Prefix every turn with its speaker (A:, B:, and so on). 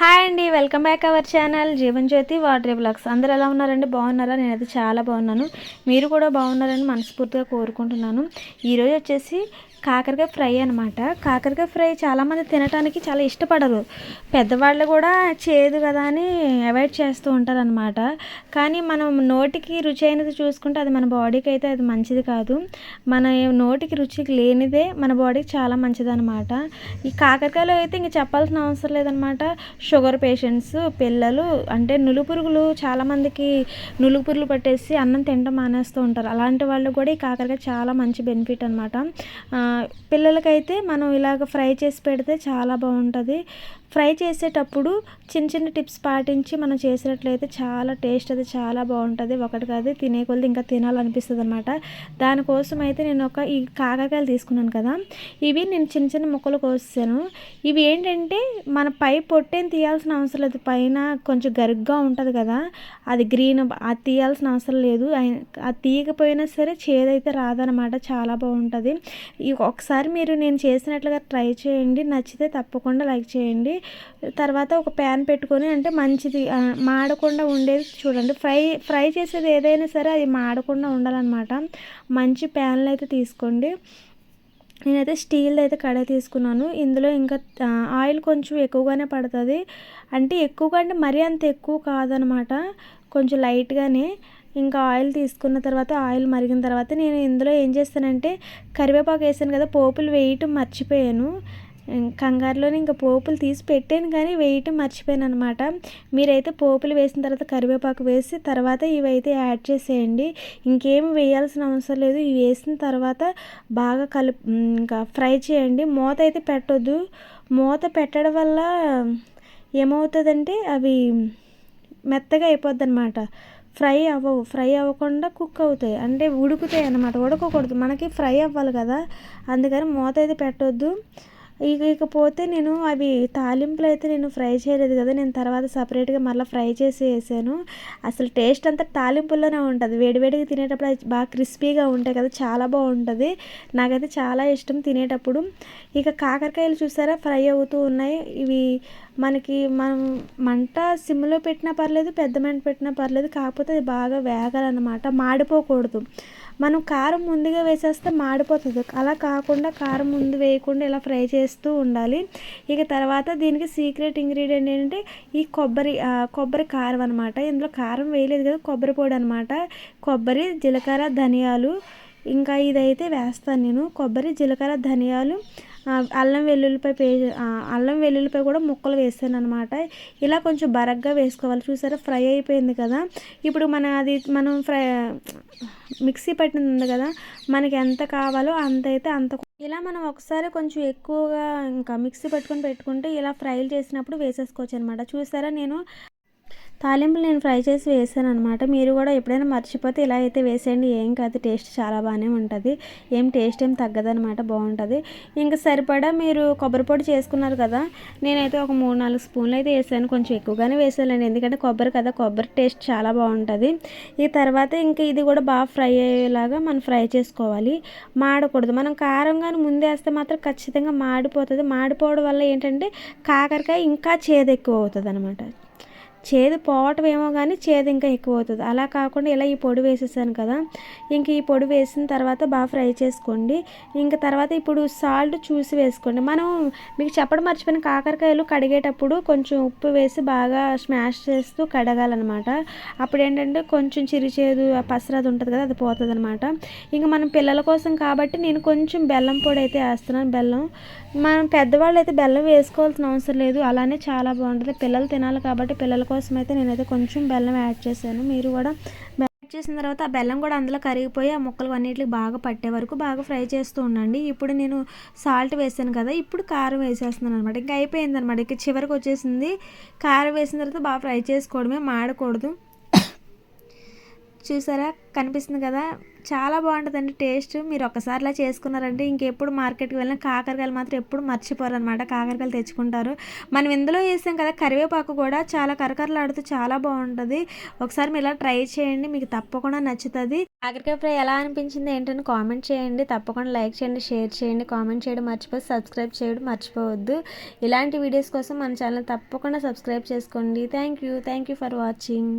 A: Hi అండి welcome back our channel Jeevan Jyothi water blogs అందరూ ఎలా ఉన్నారండి? బాగున్నారా? నేనైతే చాలా బాగున్నాను. మీరు కూడా బాగున్నారని మనస్ఫూర్తిగా కోరుకుంటున్నాను. ఈరోజు వచ్చేసి కాకరకాయ ఫ్రై అనమాట కాకరకాయ ఫ్రై చాలామంది తినడానికి చాలా ఇష్టపడరు. పెద్దవాళ్ళు కూడా చేదు కదా అని అవాయిడ్ చేస్తూ ఉంటారనమాట కానీ మనం నోటికి రుచి అయినది చూసుకుంటే అది మన బాడీకి అయితే అది మంచిది కాదు. మన నోటికి రుచికి లేనిదే మన బాడీకి చాలా మంచిది అనమాట ఈ కాకరకాయలో అయితే ఇంక చెప్పాల్సిన అవసరం లేదనమాట షుగర్ పేషెంట్స్ పిల్లలు అంటే నులుపురుగులు చాలామందికి నులుపురుగులు పట్టేసి అన్నం తినడం మానేస్తూ ఉంటారు. అలాంటి వాళ్ళు కూడా ఈ కాకరకాయ చాలా మంచి బెనిఫిట్ అనమాట పిల్లలకైతే మనం ఇలాగ ఫ్రై చేసి పెడితే చాలా బాగుంటుంది. ఫ్రై చేసేటప్పుడు చిన్న చిన్న టిప్స్ పాటించి మనం చేసినట్లయితే చాలా టేస్ట్ అది చాలా బాగుంటుంది. ఒకటి కాదు తినే కొద్ది ఇంకా తినాలనిపిస్తుంది అనమాట దానికోసం అయితే నేను ఒక ఈ కాకరకాయలు తీసుకున్నాను కదా ఇవి నేను చిన్న చిన్న ముక్కలు కోసాను ఇవి ఏంటంటే మన పై పొట్టేం తీయాల్సిన అవసరం లేదు. పైన కొంచెం గరుగ్గా ఉంటుంది కదా అది గ్రీన్ అది తీయాల్సిన అవసరం లేదు. అది తీయకపోయినా సరే చేదైతే రాదనమాట చాలా బాగుంటుంది. ఒకసారి మీరు నేను చేసినట్లుగా ట్రై చేయండి. నచ్చితే తప్పకుండా లైక్ చేయండి. తర్వాత ఒక ప్యాన్ పెట్టుకొని అంటే మంచిది మాడకుండా ఉండేది చూడండి. ఫ్రై ఫ్రై చేసేది ఏదైనా సరే అది మాడకుండా ఉండాలన్నమాట. మంచి ప్యాన్లు అయితే తీసుకోండి. నేనైతే స్టీల్ అయితే కడాయి తీసుకున్నాను. ఇందులో ఇంకా ఆయిల్ కొంచెం ఎక్కువగానే పడుతుంది. అంటే ఎక్కువగా అంటే మరీ అంత ఎక్కువ కాదనమాట కొంచెం లైట్గానే ఇంకా ఆయిల్ తీసుకున్న తర్వాత ఆయిల్ మరిగిన తర్వాత నేను ఇందులో ఏం చేస్తానంటే కరివేపాకు వేసాను కదా పోపులు వేయటం మర్చిపోయాను. కంగారులోనే ఇంకా పోపులు తీసి పెట్టాను కానీ వేయటం మర్చిపోయాను అనమాట మీరైతే పోపులు వేసిన తర్వాత కరివేపాకు వేసి తర్వాత ఇవైతే యాడ్ చేసేయండి. ఇంకేం వేయాల్సిన అవసరం లేదు. ఇవి వేసిన తర్వాత బాగా కలు ఇంకా ఫ్రై చేయండి. మూత అయితే పెట్టొద్దు. మూత పెట్టడం వల్ల ఏమవుతుందంటే అవి మెత్తగా అయిపోద్ది అనమాట ఫ్రై అవ్వవు. ఫ్రై అవ్వకుండా కుక్ అవుతాయి. అంటే ఉడుకుతాయి అన్నమాట. ఉడకకూడదు. మనకి ఫ్రై అవ్వాలి కదా. అందుకని మూత అయితే పెట్టొద్దు. ఇక ఇకపోతే నేను అవి తాలింపులు అయితే నేను ఫ్రై చేయలేదు కదా నేను తర్వాత సపరేట్గా మళ్ళీ ఫ్రై చేసి వేసాను అసలు టేస్ట్ అంతా తాలింపుల్లోనే ఉంటుంది. వేడివేడిగా తినేటప్పుడు అది బాగా క్రిస్పీగా ఉంటాయి కదా చాలా బాగుంటుంది. నాకైతే చాలా ఇష్టం తినేటప్పుడు. ఇక కాకరకాయలు చూసారా? ఫ్రై అవుతూ ఉన్నాయి. ఇవి మనకి మనం మంట సిమ్లో పెట్టినా పర్లేదు పెద్ద మంట పెట్టినా పర్లేదు కాకపోతే అది బాగా వేగాలన్నమాట. మాడిపోకూడదు. మనం కారం ముందుగా వేసేస్తే మాడిపోతుంది. అలా కాకుండా కారం ముందు వేయకుండా ఇలా ఫ్రై చేస్తూ ఉండాలి. ఇక తర్వాత దీనికి సీక్రెట్ ఇంగ్రీడియంట్ ఏంటంటే ఈ కొబ్బరి కొబ్బరి కారం అనమాట ఇందులో కారం వేయలేదు కదా కొబ్బరి పొడి అనమాట కొబ్బరి జీలకర్ర ధనియాలు. ఇంకా ఇదైతే వేస్తాను నేను. కొబ్బరి జీలకర్ర ధనియాలు. అల్లం వెల్లుల్లిపాయ పే అల్లం వెల్లుల్లిపాయ కూడా ముక్కలు వేసాను అనమాట ఇలా కొంచెం బరగ్గా వేసుకోవాలి. చూసారా? ఫ్రై అయిపోయింది కదా. ఇప్పుడు మన అది మనం ఫ్రై మిక్సీ పట్టింది ఉంది కదా. మనకి ఎంత కావాలో అంత అయితే అంత ఇలా మనం ఒకసారి కొంచెం ఎక్కువగా ఇంకా మిక్సీ పట్టుకొని పెట్టుకుంటే ఇలా ఫ్రైలు చేసినప్పుడు వేసేసుకోవచ్చు అనమాట చూసారా? నేను తాలింపులు నేను ఫ్రై చేసి వేసాను అనమాట మీరు కూడా ఎప్పుడైనా మర్చిపోతే ఇలా అయితే వేసేయండి. ఏం కాదు టేస్ట్ చాలా బాగానే ఉంటుంది. ఏం టేస్ట్ ఏం తగ్గదనమాట బాగుంటుంది ఇంకా సరిపడా మీరు కొబ్బరి పొడి చేసుకున్నారు కదా నేనైతే ఒక మూడు నాలుగు స్పూన్లు అయితే వేసాను. కొంచెం ఎక్కువగానే వేసానండి ఎందుకంటే కొబ్బరి కదా కొబ్బరి టేస్ట్ చాలా బాగుంటుంది ఈ తర్వాత ఇంకా ఇది కూడా బాగా ఫ్రై అయ్యేలాగా మనం ఫ్రై చేసుకోవాలి. మాడకూడదు. మనం కారం కానీ ముందేస్తే మాత్రం ఖచ్చితంగా మాడిపోతుంది. మాడిపోవడం వల్ల ఏంటంటే కాకరకాయ ఇంకా చేదు ఎక్కువ అవుతుంది అనమాట చేదు పోవటం ఏమో కానీ చేదు ఇంకా ఎక్కువ అవుతుంది అలా కాకుండా ఇలా ఈ పొడి వేసేసాను కదా ఇంక ఈ పొడి వేసిన తర్వాత బాగా ఫ్రై చేసుకోండి. ఇంక తర్వాత ఇప్పుడు సాల్ట్ చూసి వేసుకోండి. మనం మీకు చెప్పడం మర్చిపోయిన కాకరకాయలు కడిగేటప్పుడు కొంచెం ఉప్పు వేసి బాగా స్మాష్ చేస్తూ కడగాలన్నమాట. అప్పుడు ఏంటంటే కొంచెం చిరిచేదు ఆ ఉంటుంది కదా అది పోతుంది అనమాట ఇంక మనం పిల్లల కోసం కాబట్టి నేను కొంచెం బెల్లం పొడి అయితే వేస్తున్నాను. బెల్లం మనం పెద్దవాళ్ళు అయితే బెల్లం వేసుకోవాల్సిన అవసరం లేదు. అలానే చాలా బాగుంటుంది. పిల్లలు తినాలి కాబట్టి పిల్లల కోసం అయితే నేనైతే కొంచెం బెల్లం యాడ్ చేశాను. మీరు కూడా యాడ్ చేసిన తర్వాత ఆ బెల్లం కూడా అందులో కరిగిపోయి ఆ ముక్కలు అన్నిటికి బాగా పట్టే వరకు బాగా ఫ్రై చేస్తూ ఉండండి. ఇప్పుడు నేను సాల్ట్ వేసాను కదా ఇప్పుడు కారం వేసేస్తున్నాను అనమాట ఇంకా అయిపోయింది అనమాట ఇంకా చివరికి వచ్చేసింది కారం వేసిన తర్వాత బాగా ఫ్రై చేసుకోవడమే మాడకూడదు. చూసారా? కనిపిస్తుంది కదా? చాలా బాగుంటుందండి టేస్ట్. మీరు ఒక్కసారిలా చేసుకున్నారంటే ఇంకెప్పుడు మార్కెట్కి వెళ్ళిన కాకరకాయలు మాత్రం ఎప్పుడు మర్చిపోరు అనమాట కాకరకాయలు తెచ్చుకుంటారు. మనం ఇందులో వేసాం కదా కరివేపాకు కూడా చాలా కరకరలాడుతూ చాలా బాగుంటుంది. ఒకసారి మీరు ఇలా ట్రై చేయండి. మీకు తప్పకుండా నచ్చుతుంది. కాకరకాయ ఫ్రై ఎలా అనిపించింది ఏంటని కామెంట్ చేయండి. తప్పకుండా లైక్ చేయండి షేర్ చేయండి కామెంట్ చేయడం మర్చిపోయి సబ్స్క్రైబ్ చేయడం మర్చిపోవద్దు. ఇలాంటి వీడియోస్ కోసం మన ఛానల్ తప్పకుండా సబ్స్క్రైబ్ చేసుకోండి. Thank you thank you for watching.